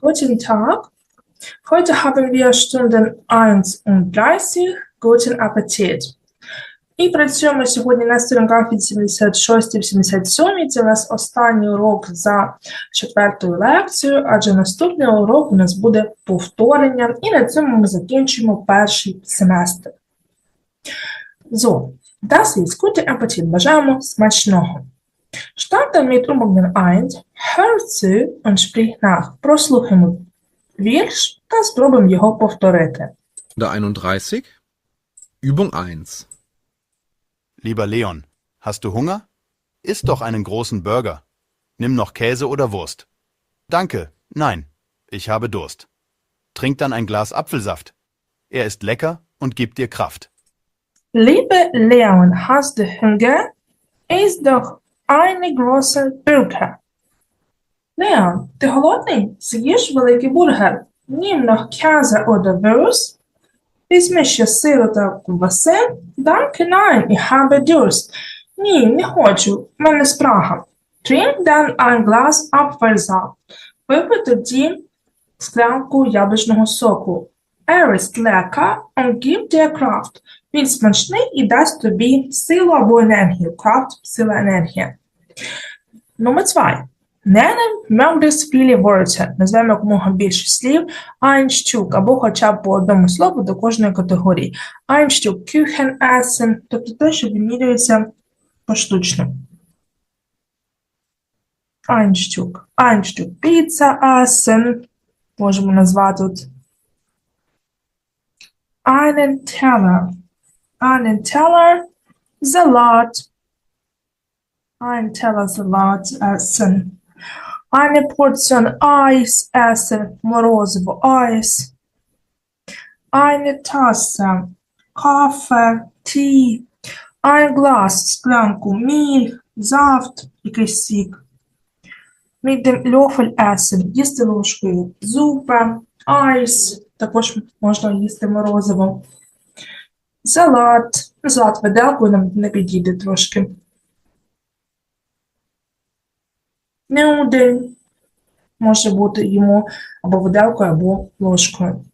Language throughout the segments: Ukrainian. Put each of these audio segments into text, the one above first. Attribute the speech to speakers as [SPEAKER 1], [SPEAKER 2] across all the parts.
[SPEAKER 1] Guten Tag. Heute haben wir Stunden 1 und 30. Guten Appetit. І працюємо сьогодні на сторінках від 76-77. Це у нас останній урок за четвертою лекцією, адже наступний урок у нас буде повторення, і на цьому ми закінчимо перший семестр. So, das ist guten Appetit. Бажаємо смачного. Starte mit Übungen 1, hör zu und sprich nach. Прослухаємо вірш та спробуємо його повторити.
[SPEAKER 2] Stunde 31. Übung 1.
[SPEAKER 3] Lieber Leon, hast du Hunger? Iss doch einen großen Burger. Nimm noch Käse oder Wurst. Danke, nein, ich habe Durst. Trink dann ein Glas Apfelsaft. Er ist lecker und gibt dir Kraft.
[SPEAKER 1] Liebe Leon, hast du Hunger? Iss doch eine große Burger. Leon, ти голодний? З'їж великий бургер. Nimm noch Käse oder Wurst. Візьми ще сиру та ковбаси. Danke, nein, ich habe Durst. Ні, не хочу, в мене спрага. Trink dann ein Glas Apfelsaft. Випий тоді склянку яблучного соку. Er ist lecker und gibt dir Kraft. Він смачний і дасть тобі силу або енергію. Kraft – сила енергія. Номер 2. Nennen möglichst viele Wörter. Назвемо якомога більше слів. Ein Stück, або хоча б по одному слову до кожної категорії. Ein Stück Kuchen essen, тобто те, що вимірюється поштучно. Ein Stück. Ein Stück Pizza essen. Можемо назвати тут. Einen Teller. Einen Teller Salat. Ein Teller Salat essen. Eine Portion Eis essen. Морозиво Eis. Eine Tasse Kaffee, Tee. Ein Glas склянку Milch, Saft, якийсь сік. Mit dem Löffel essen. Їсти ложкою. Зупа, Eis. Також можна їсти морозиво. Салат. Салат виделкою нам не підійде трошки. Нюдель. Може бути йому або виделкою, або ложкою.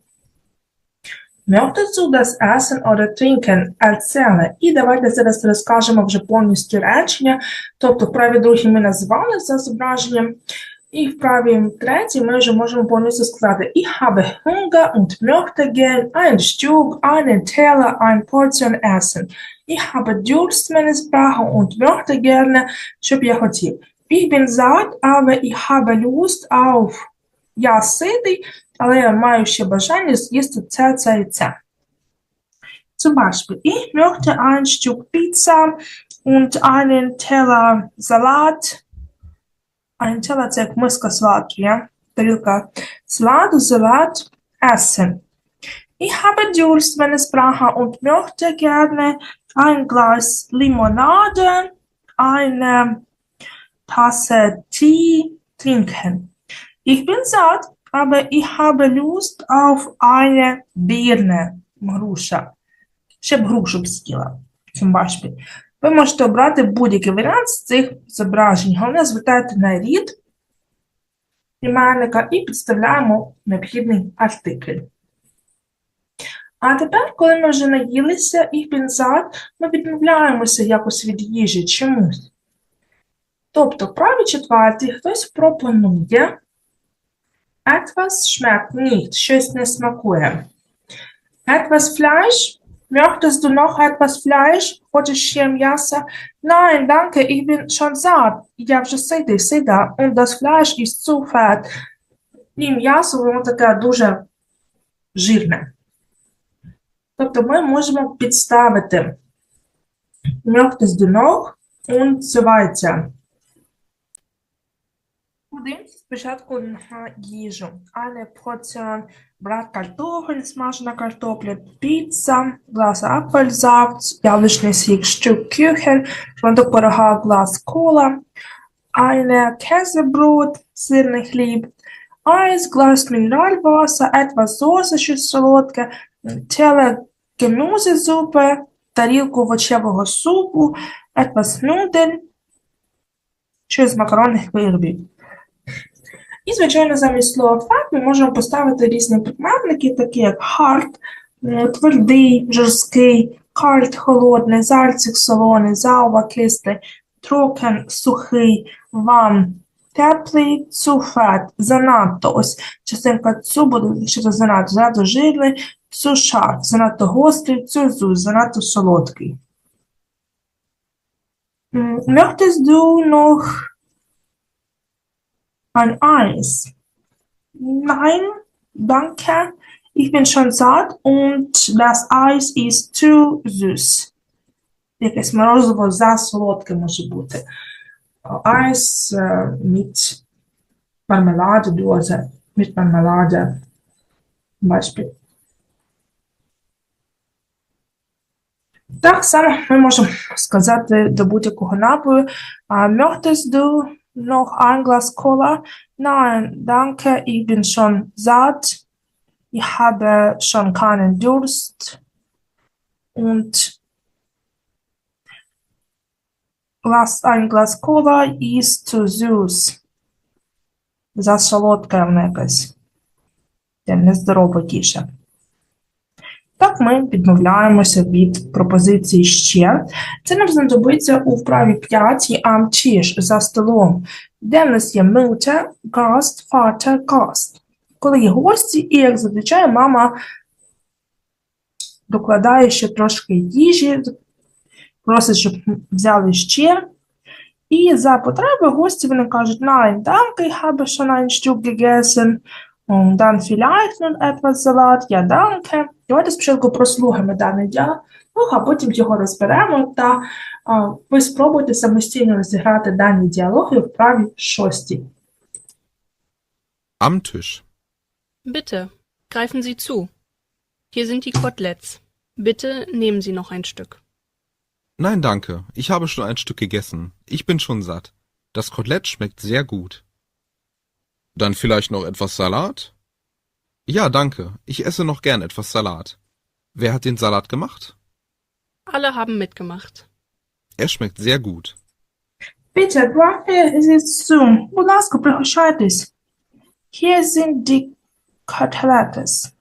[SPEAKER 1] Möchtest du das essen oder trinken? Erzähle. І давайте зараз розкажемо вже повністю речення. Тобто в праві другій ми назвали за зображенням, і в правій третій ми вже можемо повністю сказати Ich habe Hunger und möchte gern ein Stück, einen Teller, ein Portion essen. Ich habe Durst, meine Sprache, und möchte gerne, щоб я хотів. Ich bin satt, aber ich habe Lust auf. Я ситий, але я маю ще бажання. Zum Beispiel, ich möchte ein Stück Pizza und einen Teller Salat. Ein Teller це як миска я? Тарілка салату, салат, essen. Ich habe Durst, meine Sprache, und möchte gerne ein Glas Limonade, eine Tasse Tee trinken. Ich bin satt, aber ich habe Lust auf eine Birne. Груша. Ще б грушу б з'їла. Цим бачите. Ви можете обрати будь-який варіант з цих зображень. Головне, звертайте на рід прийменника і підставляємо необхідний артикль. А тепер, коли ми вже наїлися і пінзат, ми відмовляємося якось від їжі чомусь. Тобто, в правій четвертій хтось пропонує etwas schmeckt nicht, щось не смакує. Etwas Fleisch? Möchtest du noch etwas Fleisch? Хочеш ще м'яса? Nein, danke, ich bin schon satt. Я вже ситий, сита. Und das Fleisch ist zu fett. І м'ясо, воно таке дуже жирне. Тобто ми можемо підставити Möchtest du noch und so weiter. Подивимося спочатку їжу. Eine Portion Bratkartoffeln, смажена картопля, піца, глас Apfelsaft, яблучний сік, Kuchen, шматок пирога, глас кола, eine Käsebrot, сирний хліб, Eis, глас Mineralwasser, etwas соуса, щось солодке, Teller Gemüsesuppe, тарілку овочевого супу, etwas Nudeln, щось з макаронних виробів. І, звичайно, замість слова факт ми можемо поставити різні прикметники, такі як hard, твердий, жорсткий, kalt – холодний, salzig – солоний, sauber – кислий, trocken – сухий, warm – теплий, fett – занадто. Ось частинка цу буде через занадто, занадто жирний, zu scharf – занадто гострий, zu süß – занадто солодкий. Möchtest du noch ein Eis? Nein, danke. Ich bin schon satt und das Eis ist zu süß. Якесь морозиво за солодке може бути. Eis äh, mit Marmelade, Dose, mit Marmelade. Zum Beispiel. Так само ми можемо сказати до будь-якого напою. А, Möchtest du noch ein Glas Cola? Nein, danke, ich bin schon satt. Ich habe schon keinen Durst. Und Glas, ein Glas Cola ist zu süß. За солодке воно якесь. Це нездорово тіше. Так ми відмовляємося від пропозиції ще. Це нам знадобиться у вправі 5 am Tisch, за столом, де в нас є Mutter, Gast, Vater, Gast. Коли є гості, і, як зазвичай, мама докладає ще трошки їжі, просить, щоб взяли ще. І за потреби гості вони кажуть, nein, danke, habe schon ein Stück gegessen. Und dann vielleicht noch etwas Salat, ja, danke. Давайте спочатку прослухаємо даний діалог, а потім його розберемо та а, ви спробуйте самостійно розіграти дані діалоги в праві шостій.
[SPEAKER 2] Am Tisch.
[SPEAKER 4] Bitte, greifen Sie zu. Hier sind die Koteletts. Bitte nehmen Sie noch ein Stück.
[SPEAKER 2] Nein, danke. Ich habe schon ein Stück gegessen. Ich bin schon satt. Das Kotelett schmeckt sehr gut. Dann vielleicht noch etwas Salat? Ja, danke. Ich esse noch gern etwas Salat. Wer hat den Salat gemacht?
[SPEAKER 4] Alle haben mitgemacht.
[SPEAKER 2] Er schmeckt sehr gut.
[SPEAKER 1] Bitte, Brockville ist zum Bulasco Blanchettes. Hier sind die Cotelettes.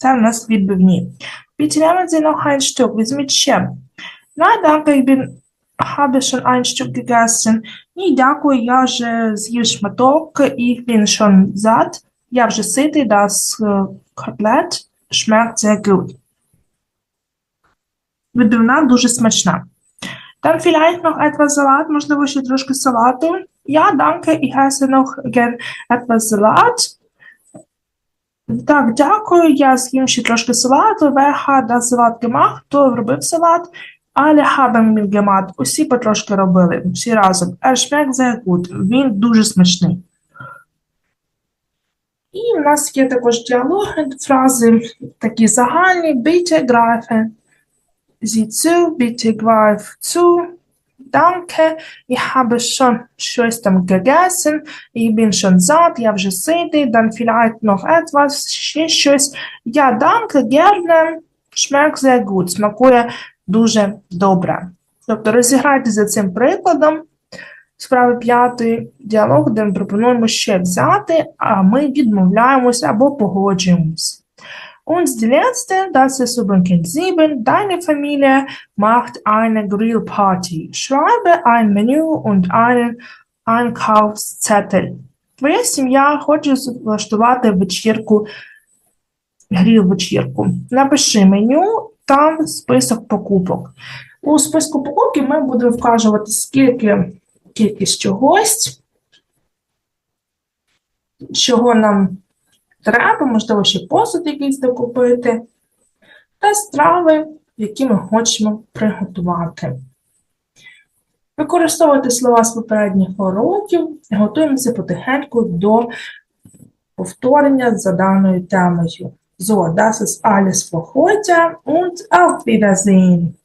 [SPEAKER 1] Dann das wird bei mir. Bitte nehmen Sie noch ein Stück, bis mit Schirm. Nein, danke, ich bin, habe schon ein Stück gegessen. Ні, дякую, я вже з'їв шматок. Bin schon satt. Я вже ситий, äh, Kotelett schmeckt sehr gut. Відбивна дуже смачна. Dann vielleicht noch etwas Salat, можливо, ще трошки салату. Ja, danke, ich esse noch gern etwas Salat. Так, дякую, я з'їм ще трошки салату. Hat das Salat gemacht? Хто робив салат? Haben ihn gemacht. Усі потрошки робили, всі разом. Er schmeckt sehr gut. Він дуже смачний. І в нас є також діалоги, фрази такі загальні. Bitte greifen Sie zu, bitte greif zu. Danke, ich habe schon щось там gegessen. Ich bin schon satt, я вже ситий. Dann vielleicht noch etwas, ще щось. Ja, danke, gerne. Schmeckt sehr gut. Смакує дуже добре. Тобто розіграйте за цим прикладом справи п'ятої діалог, де ми пропонуємо ще взяти, а ми відмовляємося або погоджуємось. Und die letzte, das ist übrigens sieben. Deine Familie macht eine Grillparty. Schreibe ein Menü und einen Einkaufszettel. Твоя сім'я хоче влаштувати вечірку, гріл-вечірку. Напиши меню, там список покупок. У списку покупки ми будемо вказувати, скільки кількість чогось, чого нам треба, можливо, ще посуд якийсь докупити, та страви, які ми хочемо приготувати. Використовувати слова з попередніх уроків, готуємося потихеньку до повторення за даною темою. So, das ist alles für heute und auf Wiedersehen.